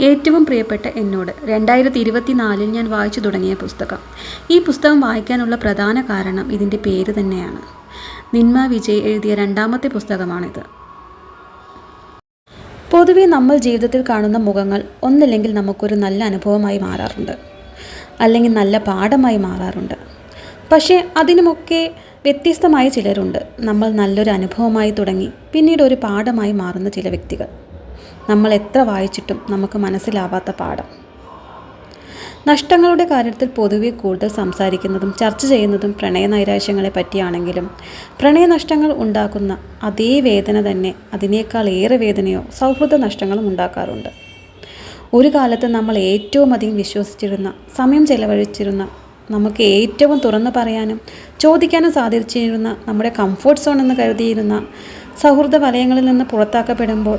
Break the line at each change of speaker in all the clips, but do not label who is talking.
ഏറ്റവും പ്രിയപ്പെട്ട എന്നോട് രണ്ടായിരത്തി ഇരുപത്തിനാലിൽ ഞാൻ വായിച്ചു തുടങ്ങിയ പുസ്തകം. ഈ പുസ്തകം വായിക്കാനുള്ള പ്രധാന കാരണം ഇതിന്റെ പേര് തന്നെയാണ്. നിന്മ വിജയ് എഴുതിയ രണ്ടാമത്തെ പുസ്തകമാണിത്. പൊതുവെ നമ്മൾ ജീവിതത്തിൽ കാണുന്ന മുഖങ്ങൾ ഒന്നില്ലെങ്കിൽ നമുക്കൊരു നല്ല അനുഭവമായി മാറാറുണ്ട്. അല്ലെങ്കിൽ നല്ല പാഠമായി മാറാറുണ്ട്. പക്ഷേ അതിനുമൊക്കെ വ്യത്യസ്തമായ ചിലരുണ്ട്. നമ്മൾ നല്ലൊരു അനുഭവമായി തുടങ്ങി പിന്നീട് ഒരു പാഠമായി മാറുന്ന ചില വ്യക്തികൾ. നമ്മൾ എത്ര വായിച്ചിട്ടും നമുക്ക് മനസ്സിലാവാത്ത പാഠം. നഷ്ടങ്ങളുടെ കാര്യത്തിൽ പൊതുവെ കൂടുതൽ സംസാരിക്കുന്നതും ചർച്ച ചെയ്യുന്നതും പ്രണയ നൈരാശ്യങ്ങളെ പറ്റിയാണെങ്കിലും പ്രണയനഷ്ടങ്ങൾ ഉണ്ടാക്കുന്ന അതേ വേദന തന്നെ അതിനേക്കാൾ ഏറെ വേദനയോ സൗഹൃദ നഷ്ടങ്ങളും ഉണ്ടാക്കാറുണ്ട്. ഒരു കാലത്ത് നമ്മൾ ഏറ്റവും അധികം വിശ്വസിച്ചിരുന്ന സമയം ചെലവഴിച്ചിരുന്ന നമുക്ക് ഏറ്റവും തുറന്നു പറയാനും ചോദിക്കാനും സാധിച്ചിരുന്ന നമ്മുടെ കംഫോർട്ട് സോൺ എന്ന് കരുതിയിരുന്ന സൗഹൃദ വലയങ്ങളിൽ നിന്ന് പുറത്താക്കപ്പെടുമ്പോൾ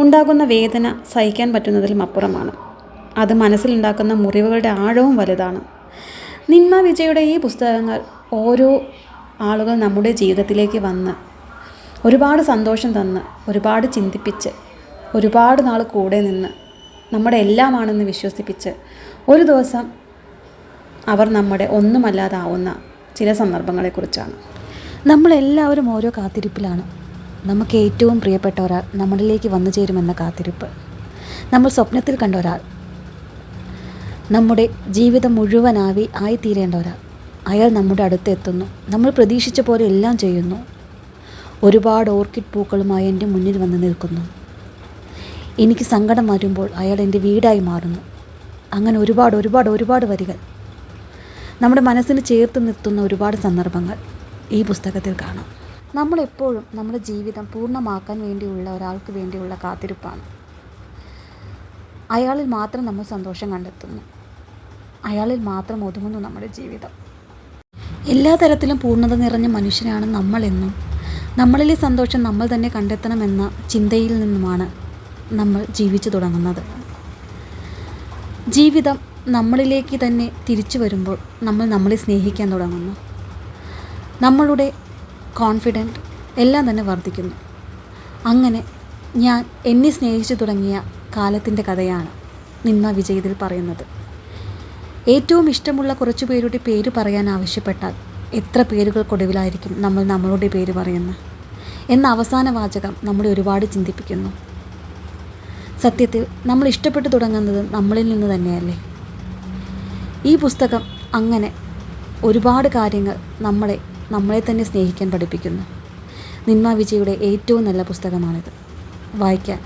ഉണ്ടാകുന്ന വേദന സഹിക്കാൻ പറ്റുന്നതിലും അപ്പുറമാണ്. അത് മനസ്സിലുണ്ടാക്കുന്ന മുറിവുകളുടെ ആഴവും വലുതാണ്. നിന്മ വിജയുടെ ഈ പുസ്തകങ്ങൾ ഓരോ ആളുകൾ നമ്മുടെ ജീവിതത്തിലേക്ക് വന്ന് ഒരുപാട് സന്തോഷം തന്ന് ഒരുപാട് ചിന്തിപ്പിച്ച് ഒരുപാട് നാൾ കൂടെ നിന്ന് നമ്മുടെ എല്ലാമാണെന്ന് വിശ്വസിപ്പിച്ച് ഒരു ദിവസം അവർ നമ്മുടെ ഒന്നുമല്ലാതാവുന്ന ചില സന്ദർഭങ്ങളെക്കുറിച്ചാണ്. നമ്മളെല്ലാവരും ഓരോ കാത്തിരിപ്പിലാണ്. നമുക്ക് ഏറ്റവും പ്രിയപ്പെട്ട ഒരാൾ നമ്മളിലേക്ക് വന്നു ചേരുമെന്ന കാത്തിരിപ്പ്. നമ്മൾ സ്വപ്നത്തിൽ കണ്ട ഒരാൾ. നമ്മുടെ ജീവിതം മുഴുവനാവി ആയിത്തീരേണ്ട ഒരാൾ. അയാൾ നമ്മുടെ അടുത്തെത്തുന്നു നമ്മൾ പ്രതീക്ഷിച്ച പോലെ എല്ലാം ചെയ്യുന്നു. ഒരുപാട് ഓർക്കിഡ് പൂക്കളുമായി എന്റെ മുന്നിൽ വന്ന് നിൽക്കുന്നു. എനിക്ക് സങ്കടം വരുമ്പോൾ അയാൾ എന്റെ വീടായി മാറുന്നു. അങ്ങനെ ഒരുപാട് ഒരുപാട് ഒരുപാട് വരികൾ. നമ്മുടെ മനസ്സിന് ചേർത്ത് നിർത്തുന്ന ഒരുപാട് സന്ദർഭങ്ങൾ ഈ പുസ്തകത്തിൽ കാണാം. നമ്മളെപ്പോഴും നമ്മുടെ ജീവിതം പൂർണമാക്കാൻ വേണ്ടിയുള്ള ഒരാൾക്ക് വേണ്ടിയുള്ള കാത്തിരിപ്പാണ്. അയാളിൽ മാത്രം നമ്മൾ സന്തോഷം കണ്ടെത്തുന്നു. അയാളിൽ മാത്രം ഒതുങ്ങുന്നു നമ്മുടെ ജീവിതം. എല്ലാ തരത്തിലും പൂർണത നിറഞ്ഞ മനുഷ്യനാണ് നമ്മളെന്നും നമ്മളിലെ സന്തോഷം നമ്മൾ തന്നെ കണ്ടെത്തണമെന്ന ചിന്തയിൽ നിന്നുമാണ് നമ്മൾ ജീവിച്ചു തുടങ്ങുന്നത്. ജീവിതം നമ്മളിലേക്ക് തന്നെ തിരിച്ചു വരുമ്പോൾ നമ്മൾ നമ്മളെ സ്നേഹിക്കാൻ തുടങ്ങുന്നു. നമ്മളുടെ കോൺഫിഡന്റ് എല്ലാം തന്നെ വർദ്ധിക്കുന്നു. അങ്ങനെ ഞാൻ എന്നെ സ്നേഹിച്ചു തുടങ്ങിയ കാലത്തിന്റെ കഥയാണ് നിന്ന വിജയത്തിൽ പറയുന്നത്. ഏറ്റവും ഇഷ്ടമുള്ള കുറച്ച് പേരുടെ പേര് പറയാൻ ആവശ്യപ്പെട്ടാൽ എത്ര പേരുകൾക്കൊടുവിലായിരിക്കും നമ്മൾ നമ്മളുടെ പേര് പറയുന്നത്? എന്ന അവസാന വാചകം നമ്മളെ ഒരുപാട് ചിന്തിപ്പിക്കുന്നു. സത്യത്തിൽ നമ്മൾ ഇഷ്ടപ്പെട്ടു തുടങ്ങുന്നത് നമ്മളിൽ നിന്ന് തന്നെയല്ലേ? ഈ പുസ്തകം അങ്ങനെ ഒരുപാട് കാര്യങ്ങൾ നമ്മളെ നമ്മളെ തന്നെ സ്നേഹിക്കാൻ പഠിപ്പിക്കുന്നു. നിന്മ വിജയുടെ ഏറ്റവും നല്ല പുസ്തകമാണിത്. വായിക്കാൻ.